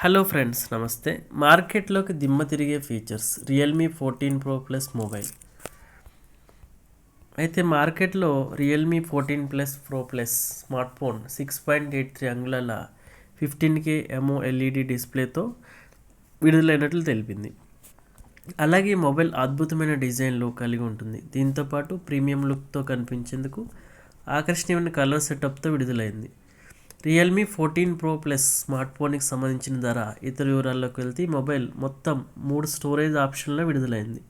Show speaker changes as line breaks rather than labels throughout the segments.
Hello friends నమస్తే. మార్కెట్లోకి దిమ్మ తిరిగే features Realme fourteen pro plus mobile అయితే మార్కెట్లో Realme fourteen plus pro plus smart phone six point eight three అంగుళాల ఫిఫ్టీన్ కే ఎంఓ ఎల్ఈడి డిస్ప్లేతో విడుదలైనట్లు తెలిపింది. అలాగే మొబైల్ అద్భుతమైన డిజైన్లో కలిగి ఉంటుంది. దీంతోపాటు ప్రీమియం లుక్తో కనిపించేందుకు ఆకర్షణీయమైన కలర్ సెటప్తో విడుదలైంది. Realme fourteen pro plus smart ఫోన్కి సంబంధించిన ధర ఇతర వివరాల్లోకి వెళ్తే ఈ మొబైల్ మొత్తం మూడు స్టోరేజ్ ఆప్షన్లో విడుదలైంది.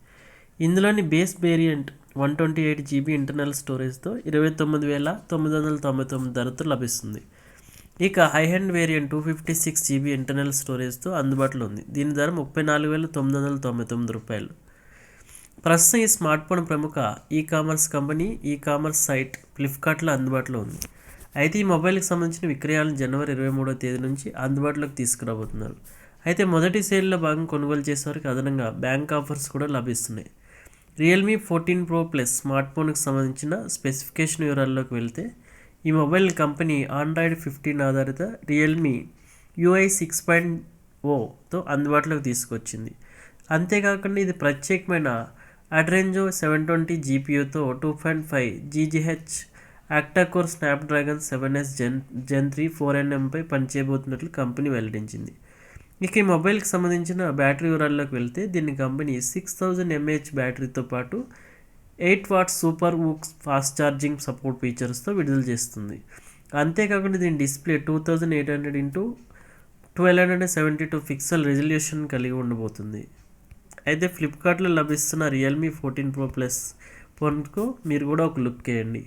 ఇందులోని base variant one twenty eight GB internal స్టోరేజ్తో ఇరవై తొమ్మిది వేల తొమ్మిది వందల తొంభై తొమ్మిది ధరతో లభిస్తుంది. ఇక high end variant two fifty six GB internal స్టోరేజ్తో అందుబాటులో ఉంది. దీని ధర ముప్పై నాలుగు వేల తొమ్మిది వందల తొంభై తొమ్మిది రూపాయలు. ప్రస్తుతం ఈ స్మార్ట్ ఫోన్ ప్రముఖ e commerce company e commerce site ఫ్లిప్కార్ట్లో అందుబాటులో ఉంది. అయితే ఈ మొబైల్కి సంబంధించిన విక్రయాలను జనవరి ఇరవై మూడో తేదీ నుంచి అందుబాటులోకి తీసుకురాబోతున్నారు. అయితే మొదటి సేల్లో భాగం కొనుగోలు చేసేవారికి అదనంగా బ్యాంక్ ఆఫర్స్ కూడా లభిస్తున్నాయి. Realme fourteen pro plus smart ఫోన్కి సంబంధించిన స్పెసిఫికేషన్ వివరాల్లోకి వెళ్తే ఈ మొబైల్ కంపెనీ ఆండ్రాయిడ్ ఫిఫ్టీన్ ఆధారిత రియల్మీ యూఐ సిక్స్ పాయింట్ ఓతో అందుబాటులోకి తీసుకొచ్చింది. అంతేకాకుండా ఇది ప్రత్యేకమైన Adreno seven twenty జీపీయూతో two point five GHz octa core Snapdragon seven S gen gen three four ఎన్ఎంపై పనిచేయబోతున్నట్లు కంపెనీ వెల్లడించింది. ఇక ఈ మొబైల్కి సంబంధించిన బ్యాటరీ వివరాల్లోకి వెళ్తే దీన్ని కంపెనీ సిక్స్ థౌజండ్ ఎంఏహెచ్ బ్యాటరీతో పాటు eight watts super VOOC fast charging support ఫీచర్స్తో విడుదల చేస్తుంది. అంతేకాకుండా దీని display two thousand eight hundred into twelve hundred seventy two pixel resolution కలిగి ఉండబోతుంది. అయితే ఫ్లిప్కార్ట్లో లభిస్తున్న రియల్మీ ఫోర్టీన్ ప్రో ప్లస్ ఫోన్కు మీరు కూడా ఒక లుక్ వేయండి.